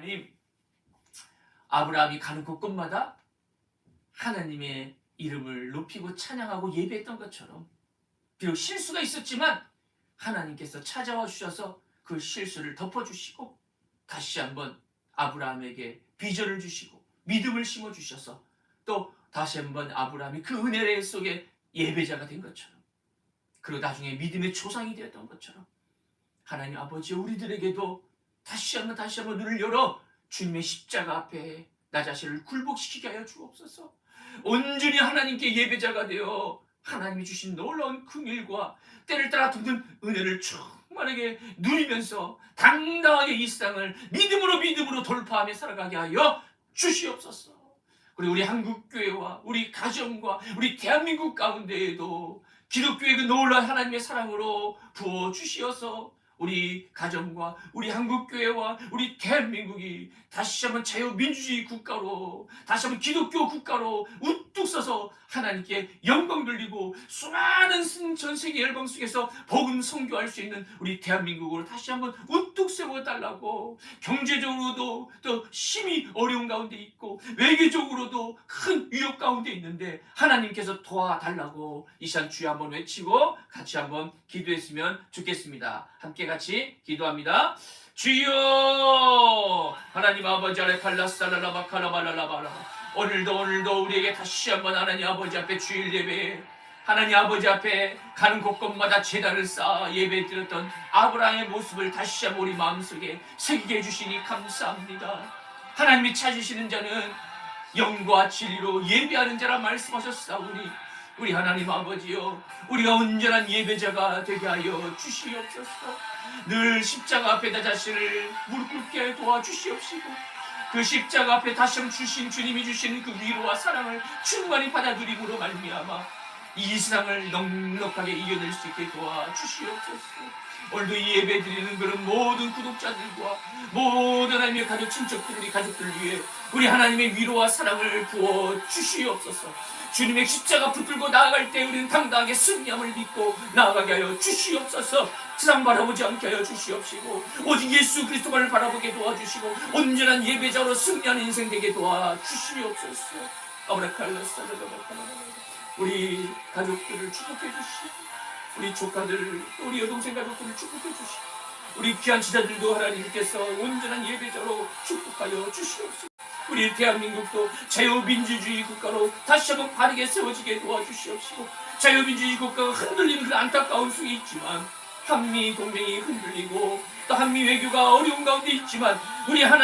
하나님, 아브라함이 가는 곳곳마다 하나님의 이름을 높이고 찬양하고 예배했던 것처럼 비록 실수가 있었지만 하나님께서 찾아와 주셔서 그 실수를 덮어주시고 다시 한번 아브라함에게 비전을 주시고 믿음을 심어 주셔서 또 다시 한번 아브라함이 그 은혜 속에 예배자가 된 것처럼 그리고 나중에 믿음의 조상이 되었던 것처럼 하나님 아버지 우리들에게도 다시 한번 다시 한번 눈을 열어 주님의 십자가 앞에 나 자신을 굴복시키게 하여 주옵소서. 온전히 하나님께 예배자가 되어 하나님이 주신 놀라운 긍일과 때를 따라 돕는 은혜를 충만하게 누리면서 당당하게 이 세상을 믿음으로 믿음으로 돌파하며 살아가게 하여 주시옵소서. 그리고 우리 한국 교회와 우리 가정과 우리 대한민국 가운데에도 기독교의 그 놀라운 하나님의 사랑으로 부어 주시어서 우리 가정과 우리 한국 교회와 우리 대한민국이 다시 한번 자유민주주의 국가로 다시 한번 기독교 국가로 우뚝 서서 하나님께 영광 돌리고 수많은 승- 전 세계 열방 속에서 복음 선교할 수 있는 우리 대한민국으로 다시 한번 우뚝 세워 달라고 경제적으로도 또 심히 어려운 가운데 있고 외교적으로도 큰 위협 가운데 있는데 하나님께서 도와달라고 이 시간 주여 한번 외치고 같이 한번 기도했으면 좋겠습니다. 함께 같이 기도합니다. 주여 하나님 아버지 아래 팔라살라라바 카라발라라바라 오늘도 오늘도 우리에게 다시 한번 하나님 아버지 앞에 주일 예배 하나님 아버지 앞에 가는 곳곳마다 제단을 쌓아 예배 드렸던 아브라함의 모습을 다시 한번 우리 마음속에 새기게 해주시니 감사합니다. 하나님이 찾으시는 자는 영과 진리로 예배하는 자라 말씀하셨사오니 우리 하나님 아버지요 우리가 온전한 예배자가 되게 하여 주시옵소서. 늘 십자가 앞에 나 자신을 무릎 꿇게 도와주시옵시고 그 십자가 앞에 다시 한번 주신 주님이 주신 그 위로와 사랑을 충만히 받아들임으로 말미암아 이 세상을 넉넉하게 이겨낼 수 있게 도와주시옵소서. 오늘도 이 예배 드리는 그런 모든 구독자들과 모든 하나님의 가족 친척들 우리 가족들 위해 우리 하나님의 위로와 사랑을 부어 주시옵소서. 주님의 십자가 붙들고 나아갈 때 우리는 당당하게 승리함을 믿고 나아가게 하여 주시옵소서. 세상 바라보지 않게 하여 주시옵시고 오직 예수 그리스도만을 바라보게 도와주시고 온전한 예배자로 승리하는 인생 되게 도와주시옵소서. 아브라칼라사라바카라바라 우리 가족들을 축복해 주시고 우리 조카들 또 우리 여동생 가족들을 축복해 주시고 우리 귀한 지자들도 하나님께서 온전한 예배자로 축복하여 주시옵소서. 우리 대한민국도 자유민주주의 국가로 다시 한번 바르게 세워지게 도와주시옵시고 자유민주주의 국가가 흔들리는 그 안타까운 속에 있지만 한미 동맹이 흔들리고 또 한미 외교가 어려운 가운데 있지만 우리 하나님